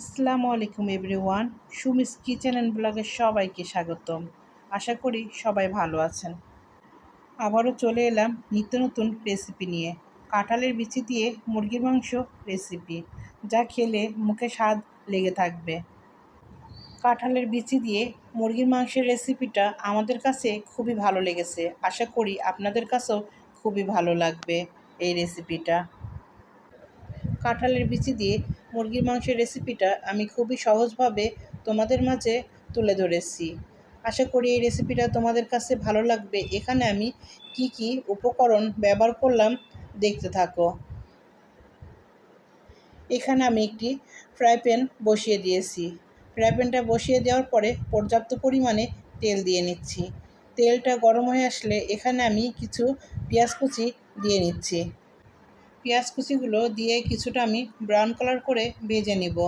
আসসালামু আলাইকুম everyone. Sumi's kitchen and ব্লগের সবাইকে স্বাগতম। আশা করি সবাই ভালো আছেন। আবারও চলে এলাম নিত্য নতুন রেসিপি নিয়ে। কাঁঠালের বিচি দিয়ে মুরগির মাংস রেসিপি যা খেলে মুখে স্বাদ লেগে থাকবে। কাঁঠালের বিচি দিয়ে মুরগির মাংসের রেসিপিটা আমাদের কাছে খুবই ভালো লেগেছে। আশা করি আপনাদের কাছেও খুবই ভালো লাগবে এই রেসিপিটা কাঁঠালের বিচি দিয়ে মুরগির মাংসের রেসিপিটা আমি খুবই সহজভাবে তোমাদের মাঝে তুলে ধরেছি। আশা করি এই রেসিপিটা তোমাদের কাছে ভালো লাগবে। এখানে আমি কি কি উপকরণ ব্যবহার করলাম দেখতে থাকো। এখানে আমি একটি ফ্রাই প্যান বসিয়ে দিয়েছি। ফ্রাই প্যানটা বসিয়ে দেওয়ার পরে পর্যাপ্ত পরিমাণে তেল দিয়ে নিচ্ছি। তেলটা গরম হয়ে আসলে এখানে আমি কিছু পেঁয়াজ কুচি দিয়ে নিচ্ছি। পেঁয়াজ কুচিগুলো দিয়ে কিছুটা আমি ব্রাউন কালার করে ভেজে নিব।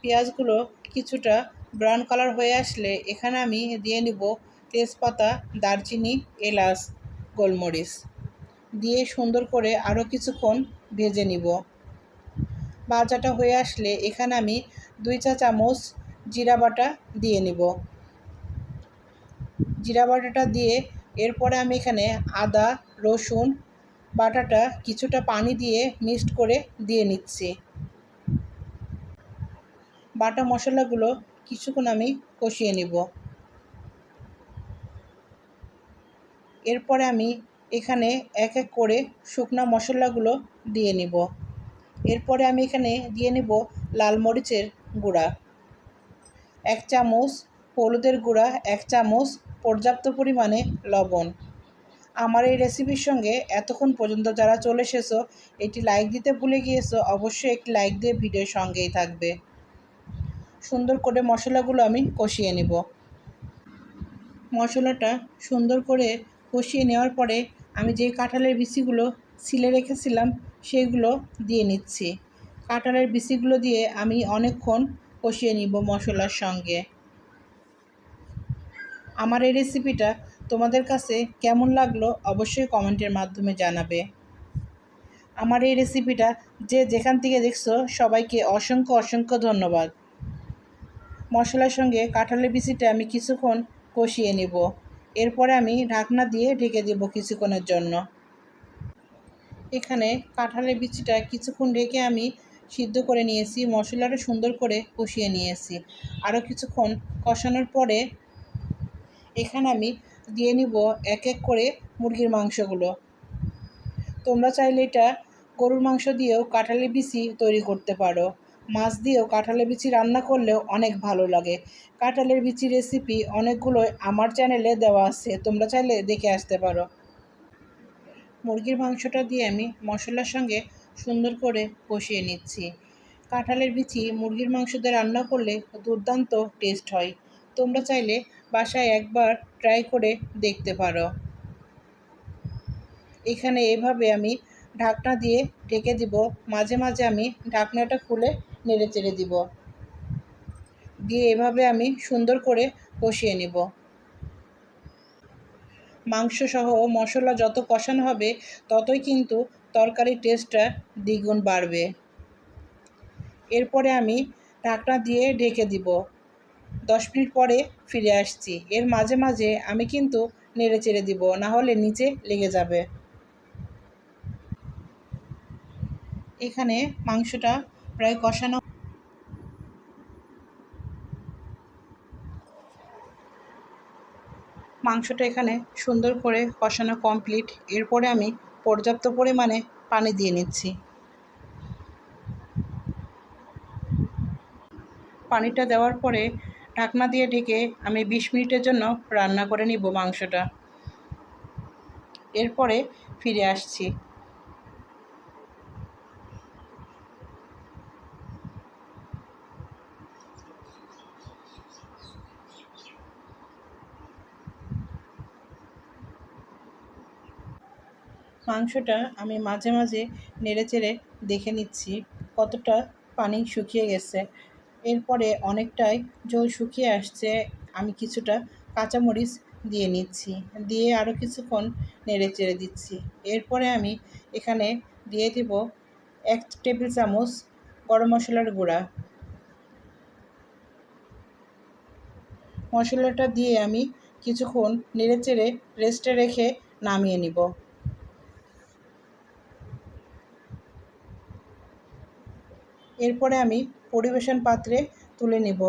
পেঁয়াজগুলো কিছুটা ব্রাউন কালার হয়ে আসলে এখানে আমি দিয়ে নিব তেজপাতা, দারচিনি, এলাচ, গোলমরিচ। দিয়ে সুন্দর করে আরও কিছুক্ষণ ভেজে নিব। ভাজাটা হয়ে আসলে এখানে আমি দুই চা চামচ জিরা বাটা দিয়ে নিব। জিরা বাটাটা দিয়ে এরপরে আমি এখানে আদা, রসুন বাটাটা কিছুটা পানি দিয়ে মিক্সড করে দিয়ে নিচ্ছি। বাটা মশলাগুলো কিছুক্ষণ আমি কষিয়ে নিব। এরপরে আমি এখানে এক এক করে শুকনো মশলাগুলো দিয়ে নিব। এরপরে আমি এখানে দিয়ে নেব লাল মরিচের গুঁড়া। এক চামচ হলুদের গুঁড়া, এক চামচ পর্যাপ্ত পরিমাণে লবণ। আমার এই রেসিপির সঙ্গে এতক্ষণ পর্যন্ত যারা চলে এসেছ এটি লাইক দিতে ভুলে গিয়েছো, অবশ্যই একটি লাইক দিয়ে ভিডিওর সঙ্গেই থাকবে। সুন্দর করে মশলাগুলো আমি কষিয়ে নেব। মশলাটা সুন্দর করে কষিয়ে নেওয়ার পরে আমি যে কাঁঠালের বিচিগুলো ছিলে রেখেছিলাম, সেগুলো দিয়ে নিচ্ছি। কাঁঠালের বিচিগুলো দিয়ে আমি অনেকক্ষণ কষিয়ে নিব মশলার সঙ্গে। আমার এই রেসিপিটা তোমাদের কাছে কেমন লাগল অবশ্যই কমেন্টের মাধ্যমে জানাবে। আমার এই রেসিপিটা যে যেখান থেকে দেখছ, সবাইকে অসংখ্য অসংখ্য ধন্যবাদ। মশলার সঙ্গে কাঁঠালের বিচিটা আমি কিছুক্ষণ কষিয়ে নেব। এরপরে আমি ঢাকনা দিয়ে ঢেকে দেব কিছুক্ষণের জন্য। এখানে কাঁঠালের বিচিটা কিছুক্ষণ ঢেকে আমি সিদ্ধ করে নিয়েছি, মশলাটা সুন্দর করে কষিয়ে নিয়েছি। আরও কিছুক্ষণ কষানোর পরে এখানে আমি দিয়ে নিব এক এক করে মুরগির মাংসগুলো। তোমরা চাইলে এটা গরুর মাংস দিয়েও কাঁঠালের বিচি তৈরি করতে পারো। মাছ দিয়েও কাঁঠালের বিচি রান্না করলেও অনেক ভালো লাগে। কাঁঠালের বিচি রেসিপি অনেকগুলো আমার চ্যানেলে দেওয়া আছে, তোমরা চাইলে দেখে আসতে পারো। মুরগির মাংসটা দিয়ে আমি মশলার সঙ্গে সুন্দর করে কষিয়ে নিচ্ছি। কাঁঠালের বিচি মুরগির মাংস দিয়ে রান্না করলে দুর্দান্ত টেস্ট হয়। তোমরা চাইলে বাসায় একবার ট্রাই করে দেখতে পারো। এখানে এভাবে আমি ঢাকনা দিয়ে ঢেকে দিব, মাঝে মাঝে আমি ঢাকনাটা খুলে নেড়ে চেড়ে দিব। দিয়ে এভাবে আমি সুন্দর করে কষিয়ে নিব। মাংস সহ মশলা যত কষানো হবে, ততই কিন্তু তরকারির টেস্টটা দ্বিগুণ বাড়বে। এরপরে আমি ঢাকনা দিয়ে ঢেকে দিব। দশ মিনিট পরে ফিরে আসছি। এর মাঝে মাঝে আমি কিন্তু নেড়ে চেড়ে দিব, না হলে নিচে লেগে যাবে। এখানে মাংসটা প্রায় কষানো মাংসটা এখানে সুন্দর করে কষানো কমপ্লিট। এরপরে আমি পর্যাপ্ত পরিমাণে পানি দিয়ে নিচ্ছি। পানিটা দেওয়ার পরে ঢাকনা দিয়ে ঢেকে আমি বিশ মিনিটের জন্য রান্না করে নিব মাংসটা। এরপরে ফিরে আসছি। মাংসটা আমি মাঝে মাঝে নেড়ে চেড়ে দেখে নিচ্ছি কতটা পানি শুকিয়ে গেছে। এরপরে অনেকটাই জল শুকিয়ে আসছে, আমি কিছুটা কাঁচামরিচ দিয়ে নিচ্ছি, দিয়ে আরও কিছুক্ষণ নেড়ে চেড়ে দিচ্ছি। এরপরে আমি এখানে দিয়ে দেব এক টেবিল চামচ গরম মশলার গুঁড়া। মশলাটা দিয়ে আমি কিছুক্ষণ নেড়ে চেড়ে রেস্টে রেখে নামিয়ে নিব। এরপরে আমি পরিবেশন পাত্রে তুলে নিব।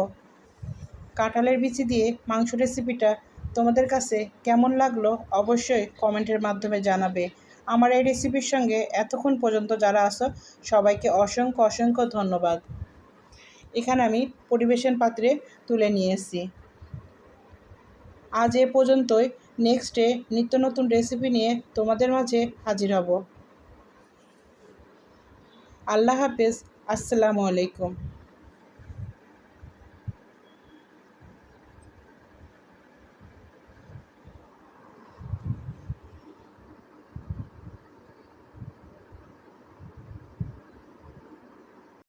কাঁঠালের বিচি দিয়ে মাংস রেসিপিটা তোমাদের কাছে কেমন লাগল অবশ্যই কমেন্টের মাধ্যমে জানাবে। আমার এই রেসিপির সঙ্গে এতক্ষণ পর্যন্ত যারা আসো সবাইকে অসংখ্য অসংখ্য ধন্যবাদ। এখানে আমি পরিবেশন পাত্রে তুলে নিয়েছি। আজ এ পর্যন্তই। নেক্সটে নিত্য নতুন রেসিপি নিয়ে তোমাদের মাঝে হাজির হব। আল্লাহ হাফেজ। আসসালামু আলাইকুম।